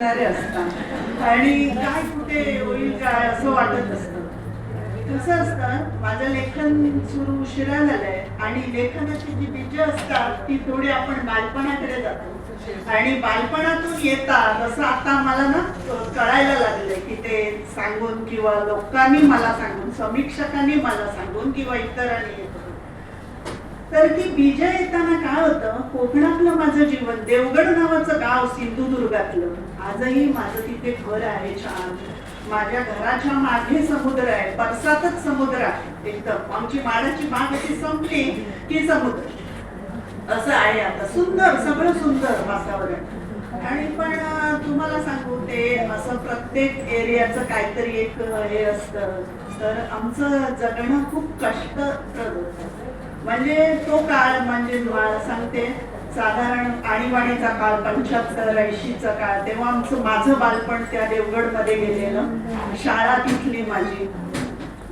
असतात. आणि काय कुठे होईल काय असं वाटत असतं. कसं असतं माझं लेखन सुरू उशिरा झालंय आणि लेखनाची जी बीज असतात ती थोडी आपण बालपणाकडे जातो. आणि बालपणातून येतात असं आता मला ना कळायला लागलंय की ते सांगून किंवा लोकांनी मला सांगून समीक्षकांनी मला सांगून किंवा इतरांनी तर ती बीज येताना काय होतं? कोकणातलं माझं जीवन देवगड नावाचं गाव सिंधुदुर्गातलं. आजही माझं तिथे घर आहे छान. माझ्या घराच्या मागे समुद्र आहे परसातच समुद्र आहे एकदम. आमची माडाची बाग अशी संपली की समुद्र. असं आहे आता. सुंदर सगळं सुंदर वातावरण. आणि पण तुम्हाला सांगू ते असं प्रत्येक एरियाचं काहीतरी एक हे असतं. तर आमचं जगणं खूप कष्टप्रद होतं. म्हणजे तो काळ म्हणजे सांगते साधारण आणीबाणीचा काळ पंच्याहत्तर ऐंशीचा काळ. तेव्हा आमचं माझं बालपण त्या देवगडमध्ये गेलेलं. शाळा तिथली माझी.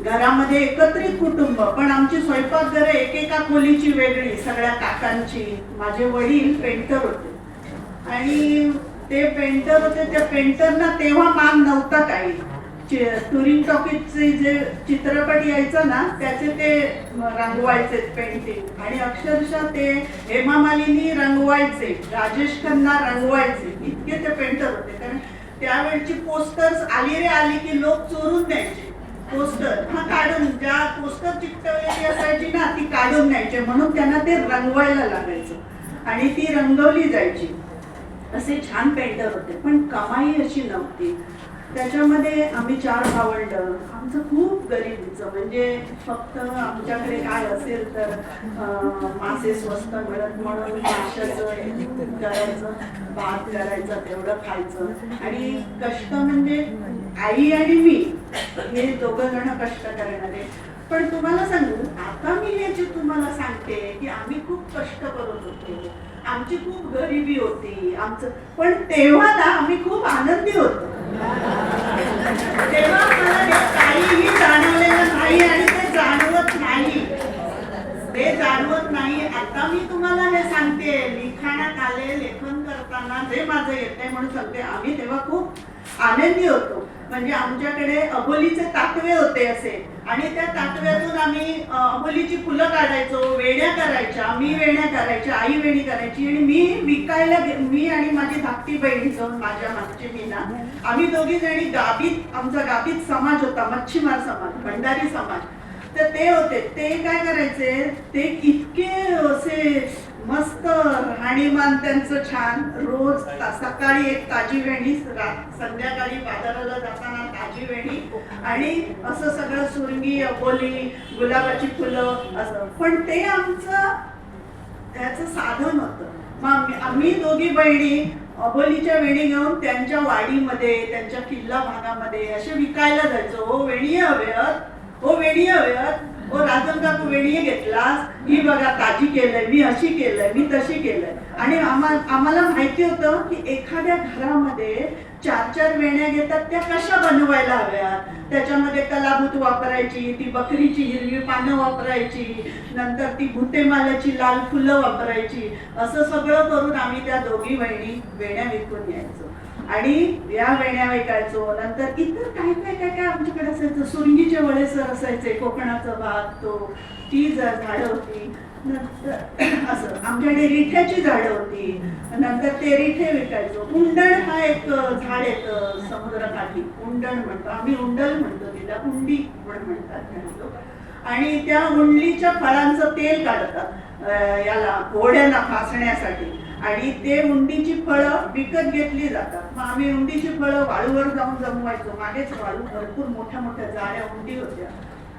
घरामध्ये एकत्रित कुटुंब. पण आमची स्वयंपाकघर एकेका खोलीची वेगळी सगळ्या काकांची. माझे वडील पेंटर होते. आणि ते पेंटर होते त्या पेंटरना तेव्हा मान नव्हता काही. टुरिंग टॉकीजचे जे चित्रपट यायचं ना त्याचे ते रंगवायचे पेंटिंग आणि अक्षरशः ते हेमा मालिनी रंगवायचे राजेश खन्ना रंगवायचे. इतके ते पेंटर होते. कारण त्यावेळची पोस्टर्स आली रे आली की लोक चोरून द्यायचे पोस्टर हा काढून ज्या पोस्टर चिकटवलेली असायची ना ती काढून न्यायचे. म्हणून त्यांना ते रंगवायला लागायचं. आणि ती रंगवली जायची. असे छान पेंटर होते. पण कमाई अशी नव्हती. त्याच्यामध्ये आम्ही चार भावंड. आमचं खूप गरिबीचं म्हणजे फक्त आमच्याकडे काय असेल तर मासे स्वस्त मिळत म्हणून माशाचं करायचं भात करायचं तेवढं खायचं. आणि कष्ट म्हणजे आई आणि मी हे दोघं जण कष्ट करणारे. पण तुम्हाला सांगू आता मी हे जे तुम्हाला सांगते की आम्ही खूप कष्ट करत होतो. आमची खूप गरिबी होती आमचं. पण तेव्हा ना आम्ही खूप आनंदी होतो. तेव्हा आम्हाला काहीही जाणवलेलं नाही आणि ते जाणवत नाही. ते जाणवत नाही. आता मी तुम्हाला हे सांगते लिखाणात आले लेखन करताना जे माझं येते म्हणून सांगते. आम्ही तेव्हा खूप आनंदी होतो. म्हणजे आमच्याकडे अबोलीचे ताकवे होते असे. आणि त्या ताकव्यातून आम्ही अबोलीची फुलं काढायचो वेण्या करायच्या मी वेण्या करायच्या आई वेणी करायची आणि मी विकायला गे- मी आणि माझी धाकटी बहीण जाऊन माझ्या मागची मीना आम्ही दोघी जणी गाबीत आमचा गाबीत समाज होता मच्छीमार समाज भंडारी समाज. तर ते होते. ते काय करायचे? ते इतके असे मस्त राहणीमान त्यांचं छान. रोज सकाळी एक ताजी वेणी संध्याकाळी बाजाराला जाताना ताजी वेणी आणि असं सगळं सुरंगी अबोली गुलाबाची फुलं असं. पण ते आमचं त्याचं साधन होतं. मग आम्ही- आम्ही दोघी बहिणी अबोलीच्या वेणी घेऊन त्यांच्या वाडीमध्ये त्यांच्या किल्ला भागामध्ये असे विकायला जायचो. हो वेणी हव्यात हो वेणी हव्यात हो राजन काकू वेणी घेतलास मी बघा ताजी केलंय मी अशी केलंय मी तशी केलंय. आणि आम्हाला माहिती होतं की एखाद्या घरामध्ये चार चार वेण्या घेतात त्या कशा बनवायला हव्यात? त्याच्यामध्ये कलाभूत वापरायची ती बकरीची हिरवी पानं वापरायची नंतर ती भुतेमालाची लाल फुलं वापरायची. असं सगळं करून आम्ही त्या दोघी बहिणी वेण्या विकून यायचो आणि या वेण्या विकायचो. नंतर इतर काही काय काय काय असायचं सुरंगीचे वळेसर असायचे कोकणाचा भाग तो ती झाडं होती. असं आमच्याकडे रिठ्याची झाडं होती. नंतर ते रिठे विकायचो उंडण हा एक झाड येतं समुद्रकाठी उंडण म्हणतो. आम्ही उंडल म्हणतो तिला. उंडी पण म्हणतात आणि त्या उंडलीच्या फळांचं तेल काढतात याला घोड्यांना फासण्यासाठी. आणि ते उंडीची फळं विकत घेतली जातात. मग आम्ही उंडीची फळं वाळूवर जाऊन जमवायचो. मागेच वाळू भरपूर मोठ्या मोठ्या जाळ्या उंडी होत्या.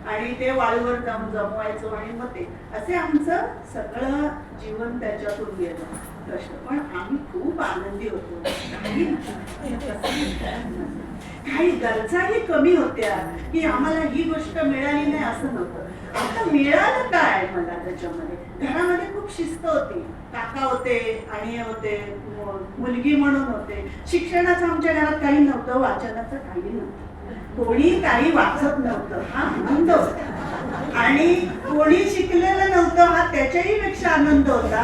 आणि ते वाळूवर जाऊन जमवायचो आणि मग ते. असे आमचं सगळं जीवन त्याच्यातून गेलं. कष्ट पण आम्ही खूप आनंदी होतो. काही काही गरजाही कमी होत्या. की आम्हाला ही गोष्ट मिळाली नाही असं नव्हतं. आता मिळालं काय मला त्याच्यामध्ये? घरामध्ये खूप शिस्त होती. काका होते आणि होते मुलगी म्हणून होते. शिक्षणाचं आमच्या घरात काही नव्हतं वाचनाचं काही नव्हतं. कोणी काही वाचत नव्हतं. हा आनंद होता. आणि कोणी शिकलेलं नव्हतं हा त्याच्याही पेक्षा आनंद होता.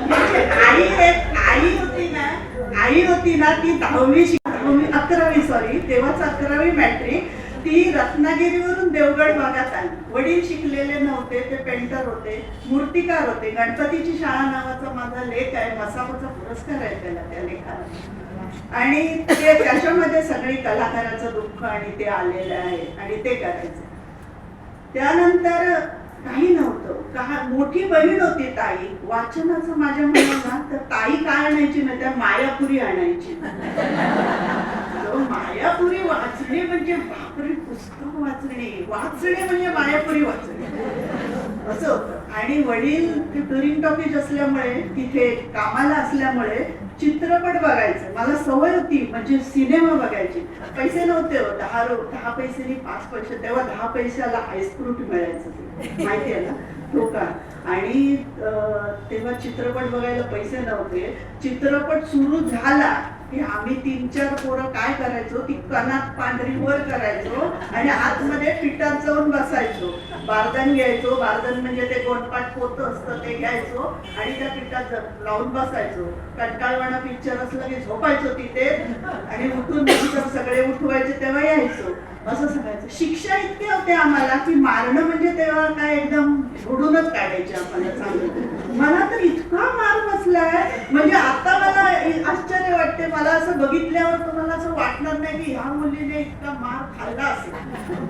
म्हणजे आई एक आई होती ना आई होती ना ती दहावी दहावी अकरावी सॉरी तेव्हाच अकरावी मॅट्रिक ती रत्नागिरीवरून देवगड भागात आली. वडील शिकलेले नव्हते ते पेंटर होते मूर्तिकार होते. गणपतीची शाळा नावाचा माझा लेख आहे मसापाचा पुरस्कार आहे त्याला त्या लेखाला. आणि ते त्याच्यामध्ये सगळी कलाकाराचं दुःख आणि ते आलेलं आहे आणि ते करायचं. त्यानंतर काही नव्हतं. का मोठी बहीण होती ताई. वाचनाचं माझ्या मुलांना तर ताई काय आणायची ना त्या मायापुरी आणायची. मायापुरी वाचणे म्हणजे बापरे पुस्तक वाचणे. वाचणे म्हणजे मायापुरी वाचणे. असं होतं. आणि वडील टुरिंग टॉकीज असल्यामुळे तिथे कामाला असल्यामुळे चित्रपट बघायचं. मला सवय होती म्हणजे सिनेमा बघायची. पैसे नव्हते हो दहा रो दहा पैसे पाच पैसे. तेव्हा दहा पैशाला आईस्क्रूट मिळायचं. माहिती आहे ना? तो का? आणि तेव्हा चित्रपट बघायला पैसे नव्हते. चित्रपट सुरू झाला की आम्ही तीन चार पोरं काय करायचो? ती कणात पांढरी वर करायचो आणि आतमध्ये पिठात जाऊन बसायचो. बारदन घ्यायचो. बारदन म्हणजे ते गोंडपाट पोत असतं ते घ्यायचो आणि त्या पिठात लावून बसायचो. कंटाळवाणा पिक्चर असलं की झोपायचो तिथे आणि उठून सगळे उठवायचे तेव्हा यायचो. असं सांगायचं. शिक्षा इतके होते आम्हाला की मारणं म्हणजे तेव्हा काय एकदम झोडूनच काढायचे आम्हाला चांगलं. मला तर इतका मार बसलाय. म्हणजे आता मला आश्चर्य वाटते. मला असं बघितल्यावर तुम्हाला असं वाटणार नाही की ह्या मुलीने इतका मार खाल्ला असेल.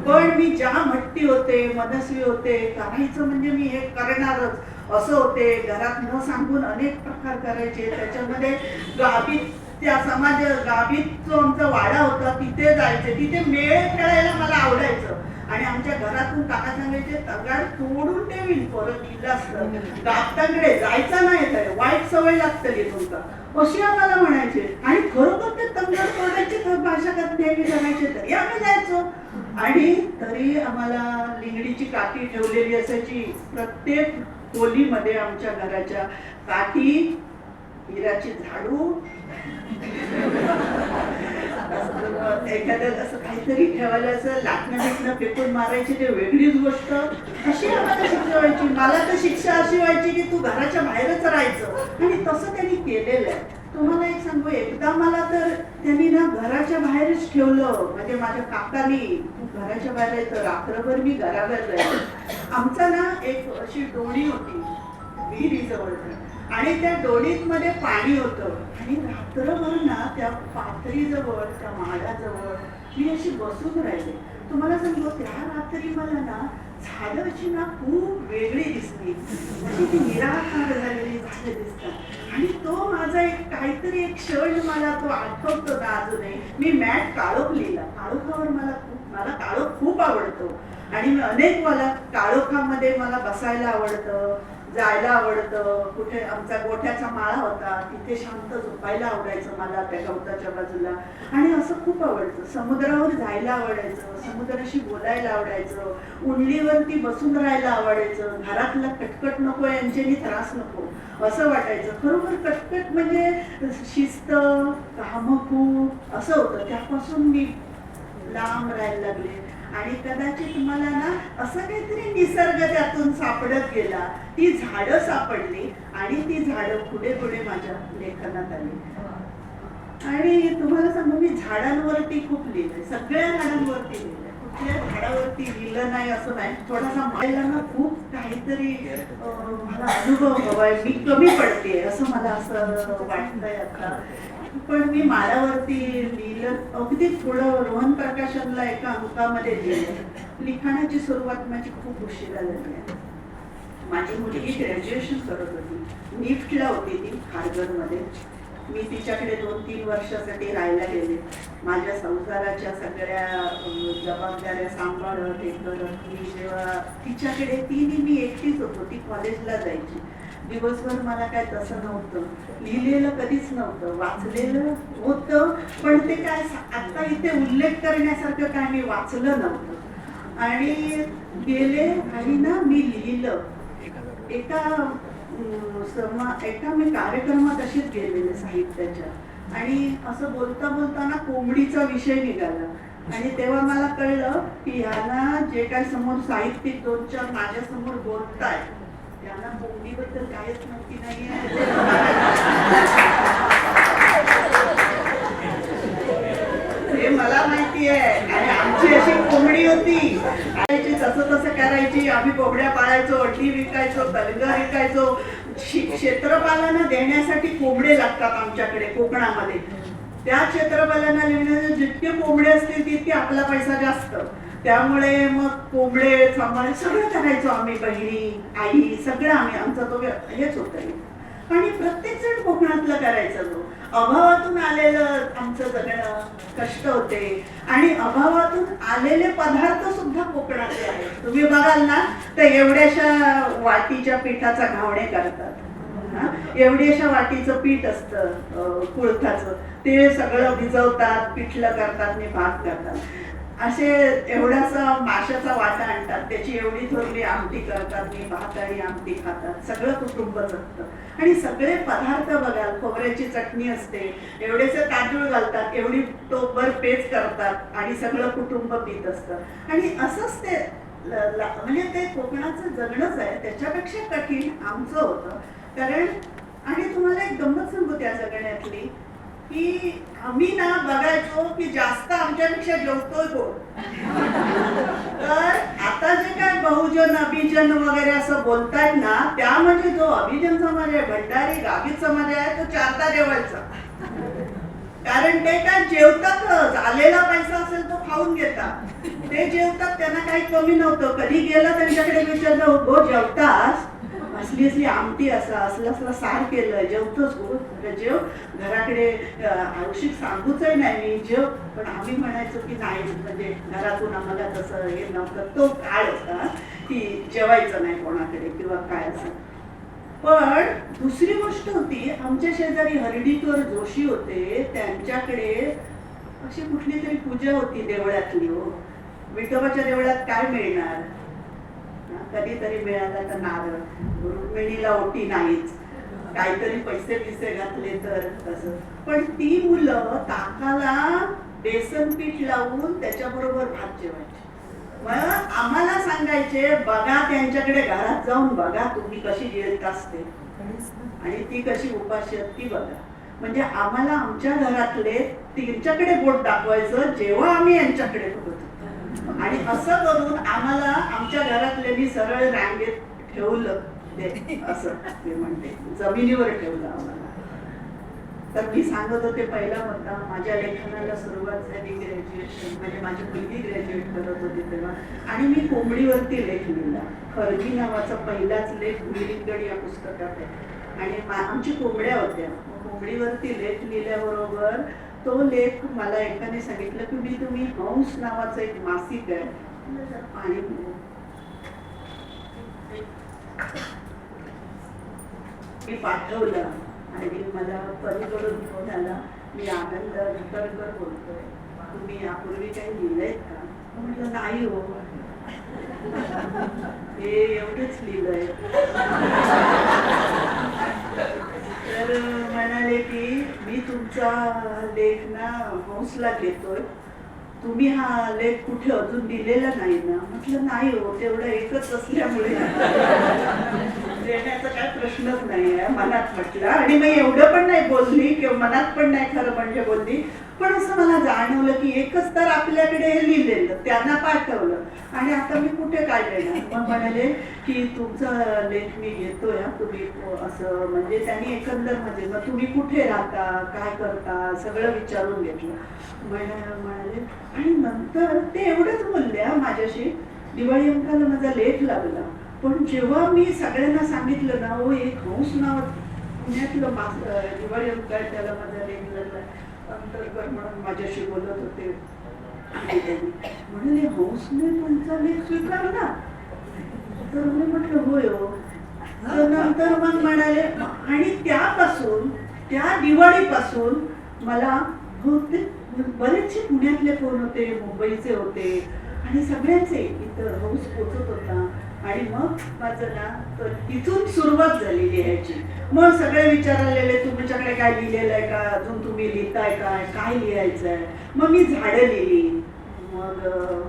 पण मी ज्या भट्टी होते मनस्वी होते करायचं म्हणजे मी हे करणारच. असं होते घरात न सांगून अनेक प्रकार करायचे. त्याच्यामध्ये गावी त्या समाज गावीत जो आमचा वाडा होता तिथे जायचे. तिथे मेळ खेळायला मला आवडायचं. आणि आमच्या घरातून काका सांगायचे तगाड तोडून ठेवील परत दिलं असतं जायचा नाही तर वाईट सवय लागतली तुमचा. अशी आम्हाला म्हणायचे. आणि खरोखर ते तंगड तोडायची भाषा करत नेहमी जमायचे तरी आम्ही जायचो. आणि तरी आम्हाला लिंगडीची काठी ठेवलेली असायची. प्रत्येक खोलीमध्ये आमच्या घराच्या काठी विराची झाडू. असं एखाद्या असं काहीतरी ठेवायला असं लाटणं बिटणं फेकून मारायची ते वेगळीच गोष्ट. अशी आम्हाला शिक्षा व्हायची मला तर शिक्षा अशी व्हायची की तू घराच्या बाहेरच राहायचं. आणि तसं त्यांनी केलेलं आहे. तुम्हाला एक सांगू एकदा मला तर त्यांनी ना घराच्या बाहेरच ठेवलं. म्हणजे माझ्या काकानी तू घराच्या बाहेर येतं रात्रभर मी घराबाहेर राहिलो आमचा ना एक अशी डोणी होती विहिरीजवळ आणि त्या डोळीत मध्ये पाणी होतं. आणि रात्रभर ना त्या पातळीजवळ त्या माळाजवळ मी अशी बसून राहिले. तुम्हाला सांगतो त्या रात्री मला ना झाडं अशी ना खूप वेगळी दिसली. अशी ती निराकार झालेली झाडं दिसतात. आणि तो माझा एक काहीतरी एक क्षण मला तो आठवतो ना अजूनही. मी मॅट काळोख लिहिला. काळोखावर मला खूप मला काळोख खूप आवडतो. आणि मी अनेक मला काळोखामध्ये मला बसायला आवडतं. जायला आवडतं. कुठे आमचा गोठ्याचा माळा होता तिथे शांत झोपायला आवडायचं मला त्या गवताच्या बाजूला. आणि असं खूप आवडतं. समुद्रावर जायला आवडायचं समुद्राशी बोलायला आवडायचं उंडलीवरती बसून राहायला आवडायचं घरातला कटकट नको यांच्यानी त्रास नको असं वाटायचं. खरोखर कटकट म्हणजे शिस्त कामं असं होतं. त्यापासून मी लांब राहायला लागले. आणि कदाचित मला ना असं काहीतरी निसर्ग त्यातून सापडत गेला. ती झाडं सापडली आणि ती झाडं पुढे पुढे माझ्या लेखनात आली. आणि तुम्हाला सांगू मी झाडांवरती खूप लिहिलंय. सगळ्या झाडांवरती लिहिलंय. कुठल्या झाडावरती लिहिलं नाही असं नाही. थोडासा मायला ना खूप काहीतरी मला अनुभव हवाय. मी कमी पडते असं मला असं वाटतंय आता. पण मी माळावरती लिहिलं. अगदी पुढं रोहन प्रकाशनला एका अंकामध्ये लिहिलं. लिखाणाची सुरुवात माझी खूप उशिरा झाली आहे. माझी मुलगी ग्रॅज्युएशन करत होती. निफ्टला होती ती खारघरमध्ये मी तिच्याकडे दोन तीन वर्षासाठी राहायला गेले. माझ्या संसाराच्या सगळ्या जबाबदाऱ्या सांभाळत हे करत मी जेव्हा तिच्याकडे ती मी एकटीच होतो. ती कॉलेजला जायची. दिवसभर मला काय तसं नव्हतं. लिहिलेलं कधीच नव्हतं. वाचलेलं होतं पण ते काय आता इथे उल्लेख करण्यासारखं काय मी वाचलं नव्हतं. आणि गेले आणि ना मी लिहिलं. एका समा एका मी कार्यक्रमात असेच गेलेले साहित्याच्या. आणि असं बोलता बोलताना कोंबडीचा विषय निघाला. आणि तेव्हा मला कळलं की ह्याला जे काय समोर साहित्यिक दोन चार माझ्यासमोर बोलताय त्यांना कोंबडीबद्दल काहीच माहिती नाहीये. हे मला माहिती आहे आणि आमची अशी कोंबडी होती. करायची तसं तसं करायची. आम्ही कोंबड्या पाळायचो अंडी विकायचो तलगा विकायचो. क्षेत्रपालांना देण्यासाठी कोंबडे लागतात आमच्याकडे कोकणामध्ये. त्या क्षेत्रपालांना लिहिण्याचे जितके कोंबडे असतील तितके आपला पैसा जास्त. त्यामुळे मग कोंबडे सांभाळ सगळं करायचो आम्ही बहिणी आई सगळं आम्ही. आमचा तो हेच होतं आणि प्रत्येक जण कोकणातलं करायचा तो. अभावातून आलेलं आमचं जगणं कष्ट होते. आणि अभावातून आलेले पदार्थ सुद्धा कोकणातले आहेत. तुम्ही बघाल ना तर एवढ्याशा वाटीच्या पिठाचा घावणे करतात. एवढ्याशा वाटीचं पीठ असतं कुळथाचं. ते सगळं भिजवतात पिठलं करतात आणि भात करतात. असे एवढासा माशाचा वाटा आणतात त्याची एवढी थोरली आमटी करतात मी भात आमटी खातात सगळं कुटुंब जगतं. आणि सगळे पदार्थ बघाल खोबऱ्याची चटणी असते एवढेसे तांदूळ घालतात एवढी टोपभर पेज करतात आणि सगळं कुटुंब पीत असतं. आणि असंच ते म्हणजे ते कोकणाचं जगणंच आहे त्याच्यापेक्षा कठीण आमचं होतं. कारण आणि तुम्हाला एक गंमत सांगू त्या जगण्यातली की आम्ही ना बघायचो की जास्त आमच्यापेक्षा जेवतोय कोण? तर आता जे काय बहुजन अभिजन वगैरे असं बोलतायत ना त्यामध्ये जो अभिजन समाज आहे भंडारी गावी समाज आहे तो चारता जेवायचा. कारण ते काय जेवतातच आलेला पैसा असेल तो खाऊन घेतात. ते जेवतात त्यांना काही कमी नव्हतं. कधी गेलं त्यांच्याकडे विचारलं "हो, जेवतास? असली असली आमटी असं असलं असलं सार केलं जेवतोच गो. जेव. घराकडे औषध सांगूचय नाही मी जेव. पण आम्ही म्हणायचो की नाही म्हणजे घरातून आम्हाला तसं हे नव्हतं. तो काळ होता की जेवायचं नाही कोणाकडे किंवा काय असं पण दुसरी गोष्ट होती आमच्या शेजारी हर्डीकर जोशी होते. त्यांच्याकडे अशी कुठली तरी पूजा होती देवळातली हो. विठोबाच्या देवळात काय मिळणार? कधीतरी मिळाला तर नारळ. रुक्मिणीला ओटी नाहीच. काहीतरी पैसे पिसे घातले तर तसं. पण ती मुलं काकाला बेसन पीठ लावून त्याच्याबरोबर भात जेवायचे. मग आम्हाला सांगायचे बघा त्यांच्याकडे घरात जाऊन बघा तुम्ही कशी जेवत असते. आणि ती कशी उपाशी आहेत ती बघा. म्हणजे आम्हाला आमच्या घरातले त्यांच्याकडे बोट दाखवायचं जेव्हा आम्ही यांच्याकडे बघत. होतो आणि असं करून आम्हाला आमच्या घरातल्यांनी सरळ रांगेत ठेवलं. असं ते म्हणते. जमिनीवर ठेवलं आम्हाला. तर मी सांगत होते पहिला होता माझ्या लेखनाला सुरुवात झाली ग्रॅज्युएशन म्हणजे माझी मुलगी ग्रॅज्युएट करत होती तेव्हा. आणि मी कोंबडीवरती लेख लिहिला. खरगी नावाचा पहिलाच लेख मिलिंगड या पुस्तकात आहे. आणि आमची कोंबड्या होत्या. कोंबडीवरती लेख लिहिल्याबरोबर तो लेख मला एकाने सांगितलं की मी तुम्ही हंस नावाचं एक मासिक आहे. आणि पाणी मी पाठवलं आणि मला पलीकडून फोन आला मी आनंद विकरकर बोलतोय. तुम्ही यापूर्वी काही लिहिलंय का? म्हटलं नाही हो. हे एवढंच लिहिलंय तर म्हणाले की मी तुमचा लेख ना हौसला घेतोय. तुम्ही हा लेख कुठे अजून दिलेला नाही ना? म्हटलं नाही हो तेवढं एकच असल्यामुळे. म्हणजे देण्याचा काय प्रश्नच नाही आहे मनात म्हटलं. आणि मी एवढं पण नाही बोलली किंवा मनात पण नाही खरं म्हणजे बोलली. पण असं मला जाणवलं की एकच तर आपल्याकडे हे लिहिलेलं त्यांना पाठवलं. आणि आता मी कुठे काय देणार मग म्हणाले की तुमचा लेख मी घेतोय तुम्ही असं म्हणजे त्यांनी एकंदर म्हणजे मग तुम्ही कुठे राहता काय करता सगळं विचारून घेतलं. म्हण- म्हणाले आणि नंतर ते एवढंच बोलल्या माझ्याशी. दिवाळी अंकाला माझा लेख लागला. पण जेव्हा मी सगळ्यांना सांगितलं ना हो एक हंस नाव पुण्यातलं मास दिवाळी अंक आहे त्याला माझा लेख लागला अंतरकर म्हणून माझ्याशी बोलत होते. म्हणले हंसने तुमचा लेख स्वीकारला? तर मी म्हटलं होय हो. नंतर मग म्हणाले आणि त्यापासून त्या दिवाळीपासून मला बहुतेक बरेचसे पुण्यातले फोन होते मुंबईचे होते आणि सगळ्यांचे इतर हौस पोचत होता. आणि मग माझं ना तर तिथून सुरुवात झाली लिहायची मग सगळे विचारलेले तुमच्याकडे काय लिहिलेलं आहे का? अजून तुम्ही लिहिताय काय काय लिहायचं आहे मग मी झाडं लिहिली. मग अं,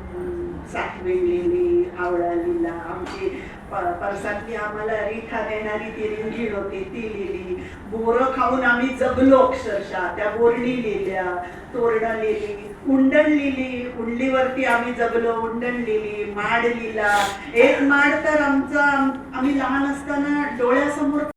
लिहिली आवळा लिहिला. आमची परसातली आम्हाला रिठा देणारी ती रिंगीण होती ती लिहिली. बोरं खाऊन आम्ही जगलो अक्षरशः. त्या बोरणी लिहिल्या तोरणं लिहिली. उंडण लिहिली उंडलीवरती आम्ही जगलो उंडण लिहिली माड लिहिला एक माड तर आमचा आम्ही लहान असताना डोळ्यासमोर